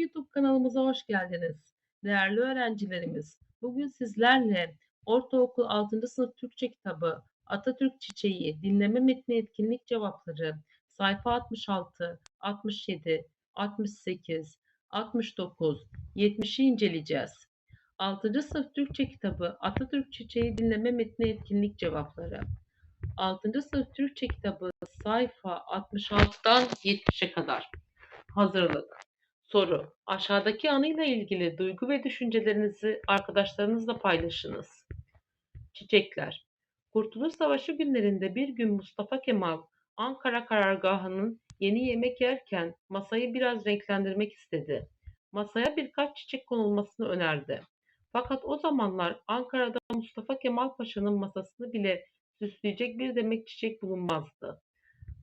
YouTube kanalımıza hoş geldiniz. Değerli öğrencilerimiz, bugün sizlerle Ortaokul 6. sınıf Türkçe kitabı Atatürk Çiçeği Dinleme Metni Etkinlik Cevapları sayfa 66, 67, 68, 69, 70'i inceleyeceğiz. 6. sınıf Türkçe kitabı Atatürk Çiçeği Dinleme Metni Etkinlik Cevapları 6. sınıf Türkçe kitabı sayfa 66'dan 70'e kadar. Hazırlık. Soru. Aşağıdaki anıyla ilgili duygu ve düşüncelerinizi arkadaşlarınızla paylaşınız. Çiçekler. Kurtuluş Savaşı günlerinde bir gün Mustafa Kemal Ankara karargahının yeni yemek yerken masayı biraz renklendirmek istedi. Masaya birkaç çiçek konulmasını önerdi. Fakat o zamanlar Ankara'da Mustafa Kemal Paşa'nın masasını bile süsleyecek bir demek çiçek bulunmazdı.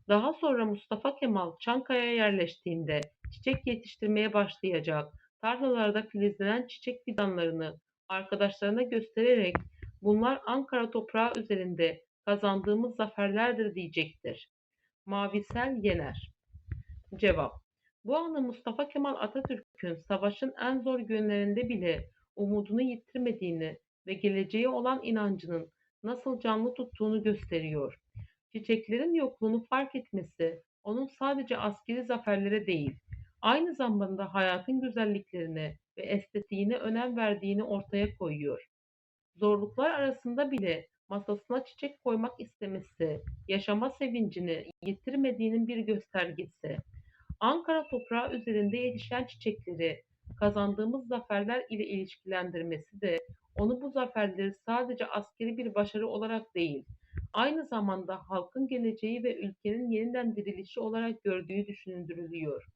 Daha sonra Mustafa Kemal Çankaya'ya yerleştiğinde çiçek yetiştirmeye başlayacak, tarlalarda filizlenen çiçek fidanlarını arkadaşlarına göstererek bunlar Ankara toprağı üzerinde kazandığımız zaferlerdir diyecektir. Mavisel Yener Cevap Bu anı Mustafa Kemal Atatürk'ün savaşın en zor günlerinde bile umudunu yitirmediğini ve geleceğe olan inancının nasıl canlı tuttuğunu gösteriyor. Çiçeklerin yokluğunu fark etmesi onun sadece askeri zaferlere değil, aynı zamanda hayatın güzelliklerine ve estetiğine önem verdiğini ortaya koyuyor. Zorluklar arasında bile masasına çiçek koymak istemesi, yaşama sevincini yitirmediğinin bir göstergesi. Ankara toprağı üzerinde yetişen çiçekleri kazandığımız zaferler ile ilişkilendirmesi de onu bu zaferleri sadece askeri bir başarı olarak değil, aynı zamanda halkın geleceği ve ülkenin yeniden dirilişi olarak gördüğü düşündürülüyor.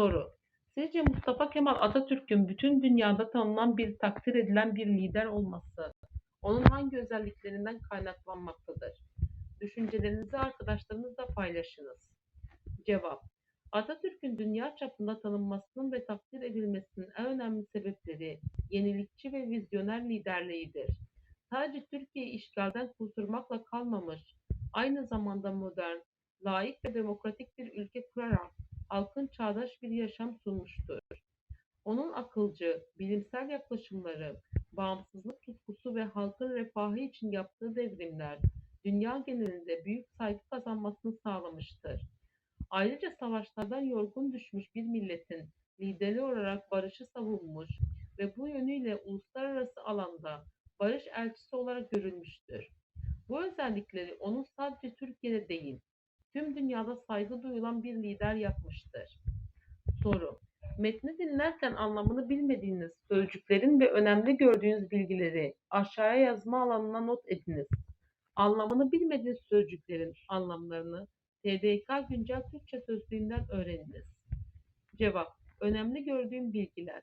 Soru. Sizce Mustafa Kemal Atatürk'ün bütün dünyada tanınan bir takdir edilen bir lider olması, onun hangi özelliklerinden kaynaklanmaktadır? Düşüncelerinizi arkadaşlarınızla paylaşınız. Cevap. Atatürk'ün dünya çapında tanınmasının ve takdir edilmesinin en önemli sebepleri yenilikçi ve vizyoner liderliğidir. Sadece Türkiye işgalden kurtulmakla kalmamış, aynı zamanda modern, layık ve demokratik bir ülke kurarak halkın çağdaş bir yaşam sunmuştur. Onun akılcı, bilimsel yaklaşımları, bağımsızlık tutkusu ve halkın refahı için yaptığı devrimler dünya genelinde büyük saygı kazanmasını sağlamıştır. Ayrıca savaşlardan yorgun düşmüş bir milletin lideri olarak barışı savunmuş ve bu yönüyle uluslararası alanda barış elçisi olarak görülmüştür. Bu özellikleri onun sadece Türkiye'de değil, tüm dünyada saygı duyulan bir lider yapmıştır. Soru. Metni dinlerken anlamını bilmediğiniz sözcüklerin ve önemli gördüğünüz bilgileri aşağıya yazma alanına not ediniz. Anlamını bilmediğiniz sözcüklerin anlamlarını TDK Güncel Türkçe Sözlüğü'nden öğreniniz. Cevap. Önemli gördüğüm bilgiler.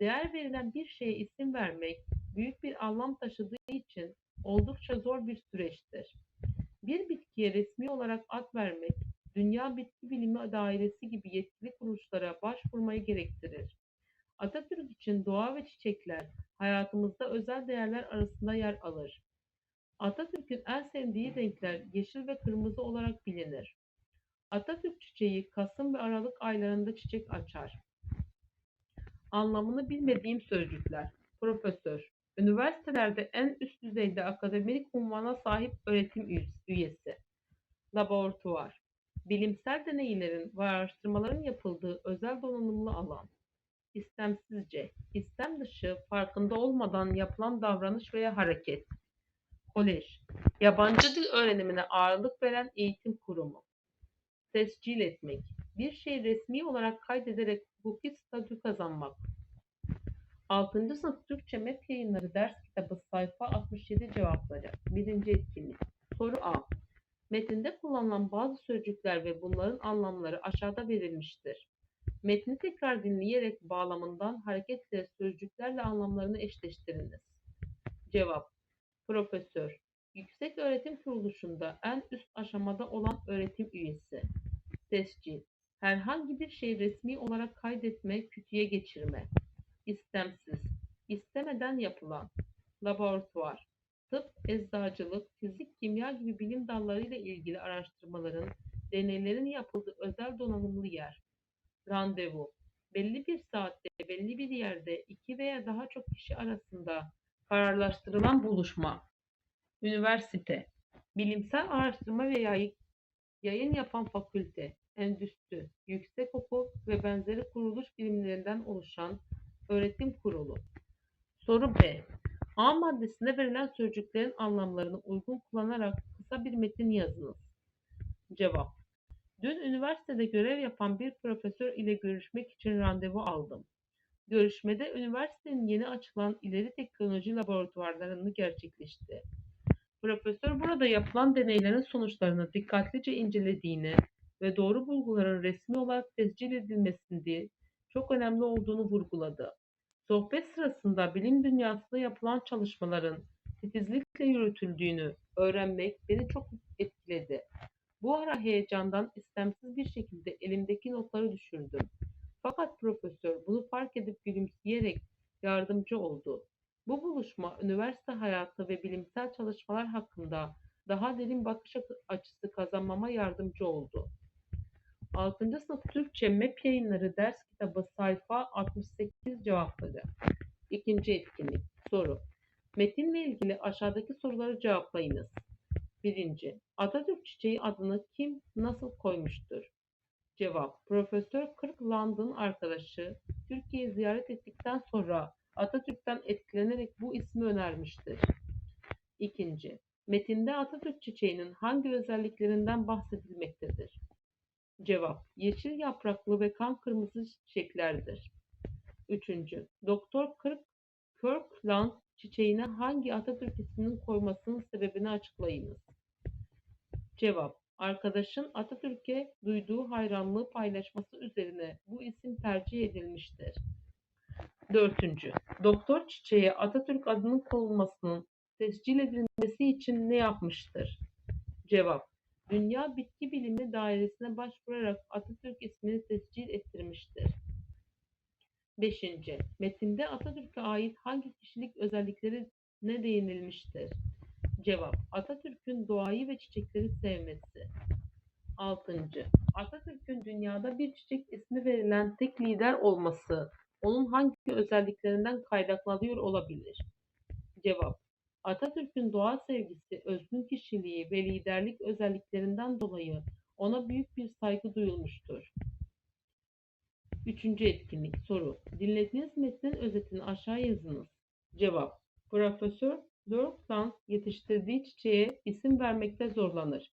Değer verilen bir şeye isim vermek büyük bir anlam taşıdığı için oldukça zor bir süreçtir. Bir bitkiye resmi olarak ad vermek, Dünya Bitki Bilimi Dairesi gibi yetkili kuruluşlara başvurmayı gerektirir. Atatürk için doğa ve çiçekler hayatımızda özel değerler arasında yer alır. Atatürk'ün en sevdiği renkler yeşil ve kırmızı olarak bilinir. Atatürk çiçeği Kasım ve Aralık aylarında çiçek açar. Anlamını bilmediğim sözcükler. Profesör. Üniversitelerde en üst düzeyde akademik unvana sahip öğretim üyesi. Laboratuvar. Bilimsel deneylerin ve araştırmaların yapıldığı özel donanımlı alan. İstemsizce, istem dışı, farkında olmadan yapılan davranış veya hareket. Kolej. Yabancı dil öğrenimine ağırlık veren eğitim kurumu. Tescil etmek. Bir şey resmi olarak kaydederek hukuki statü kazanmak. 6. sınıf Türkçe MEP yayınları ders kitabı sayfa 67 cevapları. 1. etkinlik. Soru A. Metinde kullanılan bazı sözcükler ve bunların anlamları aşağıda verilmiştir. Metni tekrar dinleyerek bağlamından hareketle sözcüklerle anlamlarını eşleştiriniz. Cevap. Profesör. Yüksek öğretim kuruluşunda en üst aşamada olan öğretim üyesi. Tescil. Herhangi bir şey resmi olarak kaydetme, kütüye geçirme istemsiz, istemeden yapılan laboratuvar, tıp, eczacılık, fizik, kimya gibi bilim dallarıyla ilgili araştırmaların, deneylerin yapıldığı özel donanımlı yer, randevu, belli bir saatte, belli bir yerde iki veya daha çok kişi arasında kararlaştırılan buluşma. Üniversite, bilimsel araştırma ve yayın, yayın yapan fakülte, endüstri, yüksekokul ve benzeri kuruluş birimlerinden oluşan öğretim kurulu. Soru B. A maddesinde verilen sözcüklerin anlamlarını uygun kullanarak kısa bir metin yazınız. Cevap. Dün üniversitede görev yapan bir profesör ile görüşmek için randevu aldım. Görüşmede üniversitenin yeni açılan ileri teknoloji laboratuvarlarını gerçekleşti. Profesör burada yapılan deneylerin sonuçlarını dikkatlice incelediğini ve doğru bulguların resmi olarak tescil edilmesinde çok önemli olduğunu vurguladı. Sohbet sırasında bilim dünyasında yapılan çalışmaların titizlikle yürütüldüğünü öğrenmek beni çok etkiledi. Bu ara heyecandan istemsiz bir şekilde elimdeki notları düşürdüm. Fakat profesör bunu fark edip gülümseyerek yardımcı oldu. Bu buluşma üniversite hayatı ve bilimsel çalışmalar hakkında daha derin bakış açısı kazanmama yardımcı oldu. 6. sınıf Türkçe MEP yayınları ders kitabı sayfa 68 cevapları. İkinci etkinlik. Soru. Metinle ilgili aşağıdaki soruları cevaplayınız. Birinci. Atatürk çiçeği adını kim nasıl koymuştur? Cevap. Profesör Kirkland'ın arkadaşı Türkiye'yi ziyaret ettikten sonra Atatürk'ten etkilenerek bu ismi önermiştir. İkinci. Metinde Atatürk çiçeğinin hangi özelliklerinden bahsedilmektedir? Cevap. Yeşil yapraklı ve kan kırmızı çiçeklerdir. Üçüncü. Doktor Kirk, Kirkland çiçeğine hangi Atatürk isminin koymasının sebebini açıklayınız. Cevap. Arkadaşın Atatürk'e duyduğu hayranlığı paylaşması üzerine bu isim tercih edilmiştir. Dördüncü. Doktor çiçeğe Atatürk adının konulmasının tescil edilmesi için ne yapmıştır? Cevap. Dünya Bitki Bilimi Dairesi'ne başvurarak Atatürk ismini tescil ettirmiştir. 5. Metinde Atatürk'e ait hangi kişilik özellikleri ne değinilmiştir? Cevap. Atatürk'ün doğayı ve çiçekleri sevmesi. 6. Atatürk'ün dünyada bir çiçek ismi verilen tek lider olması onun hangi özelliklerinden kaynaklanıyor olabilir? Cevap. Atatürk'ün doğa sevgisi, özgün kişiliği ve liderlik özelliklerinden dolayı ona büyük bir saygı duyulmuştur. Üçüncü etkinlik soru. Dinlediğiniz metnin özetini aşağı yazınız. Cevap. Profesör Lorcan yetiştirdiği çiçeğe isim vermekte zorlanır.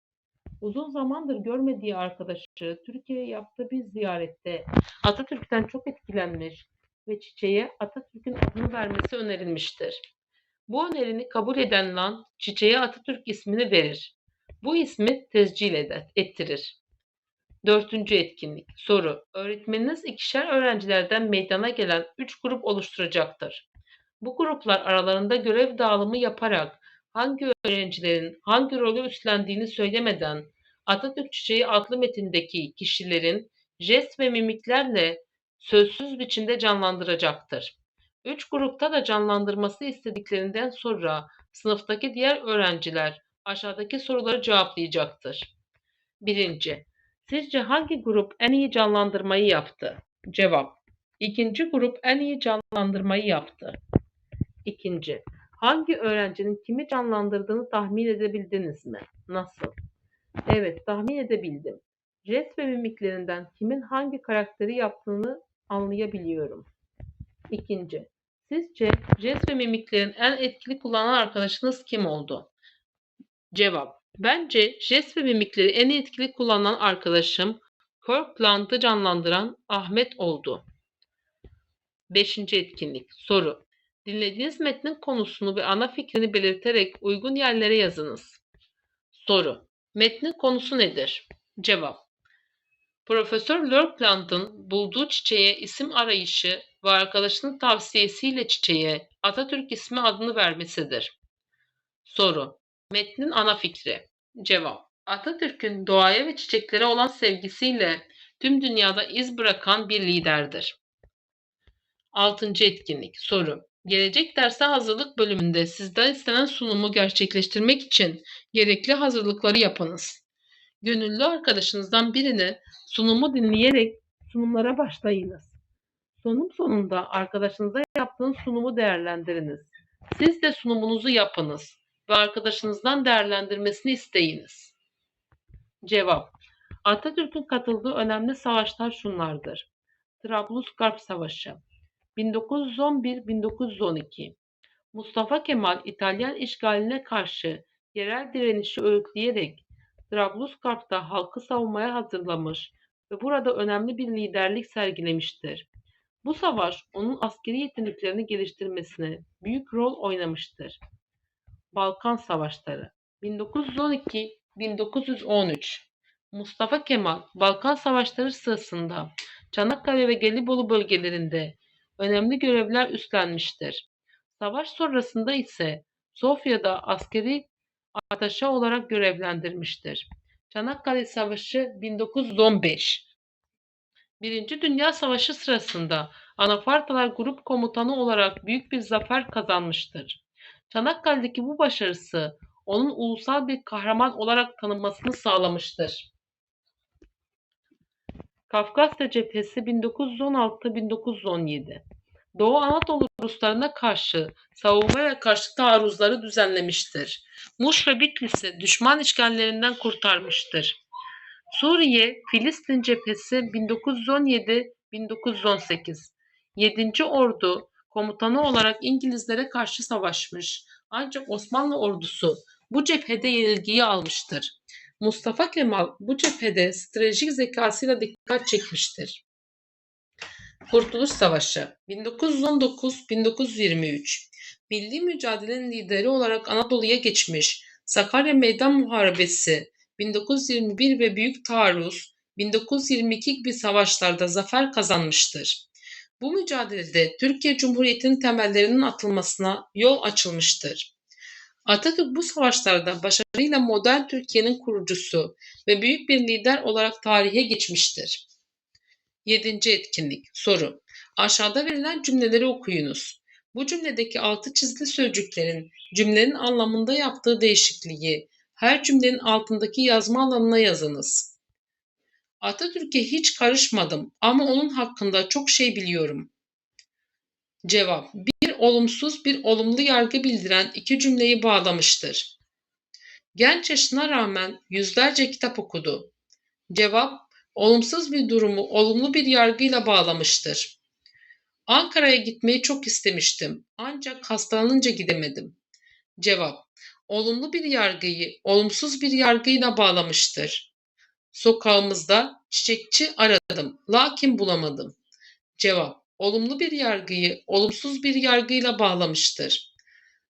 Uzun zamandır görmediği arkadaşı Türkiye'ye yaptığı bir ziyarette Atatürk'ten çok etkilenmiş ve çiçeğe Atatürk'ün adını vermesi önerilmiştir. Bu önerini kabul eden Lan çiçeğe Atatürk ismini verir. Bu ismi tescil eder, ettirir. Dördüncü etkinlik. Soru. Öğretmeniniz ikişer öğrencilerden meydana gelen üç grup oluşturacaktır. Bu gruplar aralarında görev dağılımı yaparak hangi öğrencilerin hangi rolü üstlendiğini söylemeden Atatürk Çiçeği adlı metindeki kişilerin jest ve mimiklerle sözsüz biçimde canlandıracaktır. Üç grupta da canlandırması istediklerinden sonra sınıftaki diğer öğrenciler aşağıdaki soruları cevaplayacaktır. Birinci, sizce hangi grup en iyi canlandırmayı yaptı? Cevap, İkinci grup en iyi canlandırmayı yaptı. İkinci, hangi öğrencinin kimi canlandırdığını tahmin edebildiniz mi? Nasıl? Evet, tahmin edebildim. Jest ve mimiklerinden kimin hangi karakteri yaptığını anlayabiliyorum. İkinci, Sizce jest ve mimiklerin en etkili kullanan arkadaşınız kim oldu? Cevap. Bence jest ve mimikleri en etkili kullanan arkadaşım Kirkland'ı canlandıran Ahmet oldu. Beşinci etkinlik. Soru. Dinlediğiniz metnin konusunu ve ana fikrini belirterek uygun yerlere yazınız. Soru. Metnin konusu nedir? Cevap. Profesör Lurkland'ın bulduğu çiçeğe isim arayışı ve arkadaşının tavsiyesiyle çiçeğe Atatürk ismi adını vermesidir. Soru. Metnin ana fikri. Cevap. Atatürk'ün doğaya ve çiçeklere olan sevgisiyle tüm dünyada iz bırakan bir liderdir. Altıncı etkinlik. Soru. Gelecek derse hazırlık bölümünde sizden istenen sunumu gerçekleştirmek için gerekli hazırlıkları yapınız. Gönüllü arkadaşınızdan birini sunumu dinleyerek sunumlara başlayınız. Sunum sonunda arkadaşınıza yaptığınız sunumu değerlendiriniz. Siz de sunumunuzu yapınız ve arkadaşınızdan değerlendirmesini isteyiniz. Cevap Atatürk'ün katıldığı önemli savaşlar şunlardır. Trablusgarp Savaşı 1911-1912 Mustafa Kemal İtalyan işgaline karşı yerel direnişi öğütleyerek Trablusgarp'ta halkı savunmaya hazırlamış ve burada önemli bir liderlik sergilemiştir. Bu savaş onun askeri yeteneklerini geliştirmesine büyük rol oynamıştır. Balkan Savaşları 1912-1913 Mustafa Kemal Balkan Savaşları sırasında Çanakkale ve Gelibolu bölgelerinde önemli görevler üstlenmiştir. Savaş sonrasında ise Sofya'da askeri ataşe olarak görevlendirmiştir. Çanakkale Savaşı 1915 Birinci Dünya Savaşı sırasında Anafartalar Grup Komutanı olarak büyük bir zafer kazanmıştır. Çanakkale'deki bu başarısı onun ulusal bir kahraman olarak tanınmasını sağlamıştır. Kafkasya Cephesi 1916-1917 Doğu Anadolu Ruslarına karşı savunma ve karşı taarruzları düzenlemiştir. Muş ve Bitlis'i düşman işgallerinden kurtarmıştır. Suriye, Filistin cephesi 1917-1918 7. Ordu komutanı olarak İngilizlere karşı savaşmış. Ancak Osmanlı ordusu bu cephede yenilgiyi almıştır. Mustafa Kemal bu cephede stratejik zekasıyla dikkat çekmiştir. Kurtuluş Savaşı 1919-1923 Milli mücadelenin lideri olarak Anadolu'ya geçmiş Sakarya Meydan Muharebesi 1921 ve Büyük Taarruz 1922 gibi savaşlarda zafer kazanmıştır. Bu mücadelede Türkiye Cumhuriyeti'nin temellerinin atılmasına yol açılmıştır. Atatürk bu savaşlarda başarıyla modern Türkiye'nin kurucusu ve büyük bir lider olarak tarihe geçmiştir. 7. etkinlik soru. Aşağıda verilen cümleleri okuyunuz. Bu cümledeki altı çizili sözcüklerin cümlenin anlamında yaptığı değişikliği her cümlenin altındaki yazma alanına yazınız. Atatürk'e hiç karışmadım ama onun hakkında çok şey biliyorum. Cevap Bir olumsuz bir olumlu yargı bildiren iki cümleyi bağlamıştır. Genç yaşına rağmen yüzlerce kitap okudu. Cevap olumsuz bir durumu olumlu bir yargıyla bağlamıştır. Ankara'ya gitmeyi çok istemiştim ancak hastalanınca gidemedim. Cevap olumlu bir yargıyı olumsuz bir yargıyla bağlamıştır. Sokağımızda çiçekçi aradım lakin bulamadım. Cevap olumlu bir yargıyı olumsuz bir yargıyla bağlamıştır.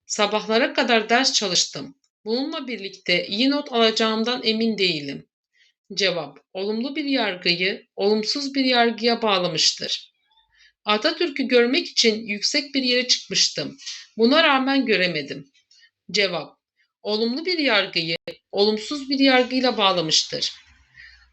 Sabahlara kadar ders çalıştım. Bununla birlikte iyi not alacağımdan emin değilim. Cevap olumlu bir yargıyı olumsuz bir yargıya bağlamıştır. Atatürk'ü görmek için yüksek bir yere çıkmıştım. Buna rağmen göremedim. Cevap olumlu bir yargıyı olumsuz bir yargıyla bağlamıştır.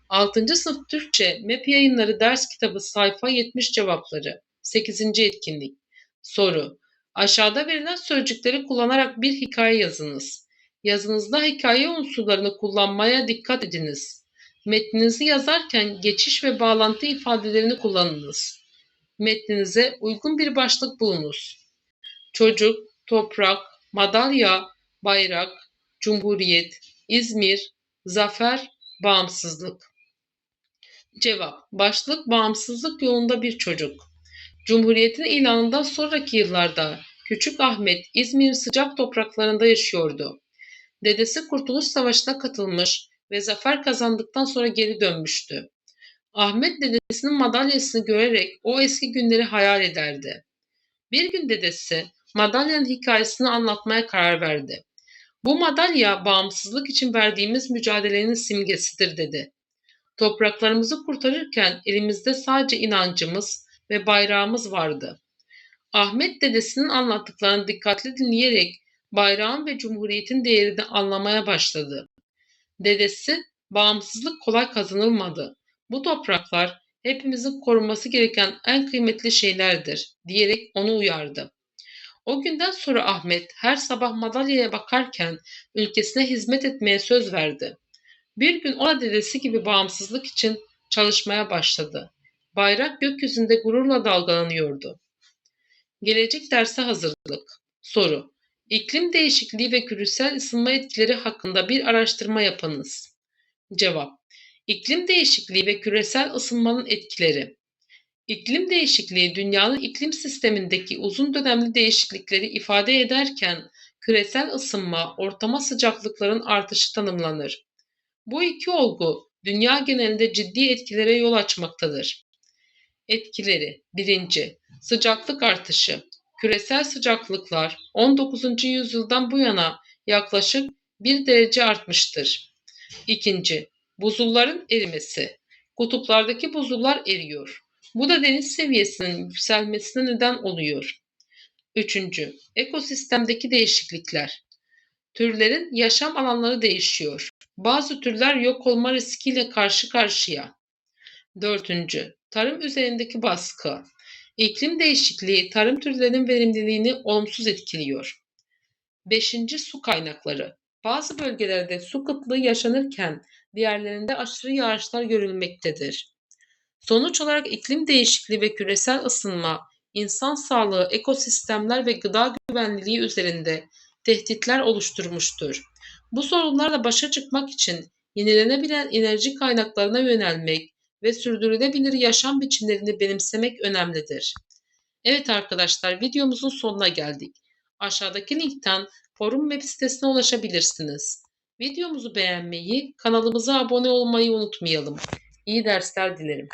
6. sınıf Türkçe MEP yayınları ders kitabı sayfa 70 cevapları. 8. etkinlik. Soru. Aşağıda verilen sözcükleri kullanarak bir hikaye yazınız. Yazınızda hikaye unsurlarını kullanmaya dikkat ediniz. Metninizi yazarken geçiş ve bağlantı ifadelerini kullanınız. Metninize uygun bir başlık bulunuz. Çocuk, toprak, madalya, bayrak, cumhuriyet, İzmir, zafer, bağımsızlık. Cevap Başlık bağımsızlık yolunda bir çocuk. Cumhuriyetin ilanından sonraki yıllarda Küçük Ahmet İzmir'in sıcak topraklarında yaşıyordu. Dedesi Kurtuluş Savaşı'na katılmış ve zafer kazandıktan sonra geri dönmüştü. Ahmet dedesinin madalyasını görerek o eski günleri hayal ederdi. Bir gün dedesi madalyanın hikayesini anlatmaya karar verdi. Bu madalya bağımsızlık için verdiğimiz mücadelenin simgesidir dedi. Topraklarımızı kurtarırken elimizde sadece inancımız ve bayrağımız vardı. Ahmet dedesinin anlattıklarını dikkatli dinleyerek bayrağın ve cumhuriyetin değerini anlamaya başladı. Dedesi, bağımsızlık kolay kazanılmadı. Bu topraklar hepimizin korunması gereken en kıymetli şeylerdir diyerek onu uyardı. O günden sonra Ahmet her sabah madalyaya bakarken ülkesine hizmet etmeye söz verdi. Bir gün ona dedesi gibi bağımsızlık için çalışmaya başladı. Bayrak gökyüzünde gururla dalgalanıyordu. Gelecek derse hazırlık. Soru. İklim değişikliği ve küresel ısınma etkileri hakkında bir araştırma yapınız. Cevap. İklim değişikliği ve küresel ısınmanın etkileri. İklim değişikliği dünyanın iklim sistemindeki uzun dönemli değişiklikleri ifade ederken küresel ısınma, ortama sıcaklıkların artışı tanımlanır. Bu iki olgu dünya genelinde ciddi etkilere yol açmaktadır. Etkileri 1. Sıcaklık artışı. Küresel sıcaklıklar 19. yüzyıldan bu yana yaklaşık 1 derece artmıştır. 2. Buzulların erimesi. Kutuplardaki buzullar eriyor. Bu da deniz seviyesinin yükselmesine neden oluyor. 3. Ekosistemdeki değişiklikler. Türlerin yaşam alanları değişiyor. Bazı türler yok olma riskiyle karşı karşıya. 4. Tarım üzerindeki baskı. İklim değişikliği tarım türlerinin verimliliğini olumsuz etkiliyor. 5. Su kaynakları. Bazı bölgelerde su kıtlığı yaşanırken diğerlerinde aşırı yağışlar görülmektedir. Sonuç olarak iklim değişikliği ve küresel ısınma, insan sağlığı, ekosistemler ve gıda güvenliği üzerinde tehditler oluşturmuştur. Bu sorunlarla başa çıkmak için yenilenebilen enerji kaynaklarına yönelmek ve sürdürülebilir yaşam biçimlerini benimsemek önemlidir. Evet arkadaşlar videomuzun sonuna geldik. Aşağıdaki linkten forum web sitesine ulaşabilirsiniz. Videomuzu beğenmeyi, kanalımıza abone olmayı unutmayalım. İyi dersler dilerim.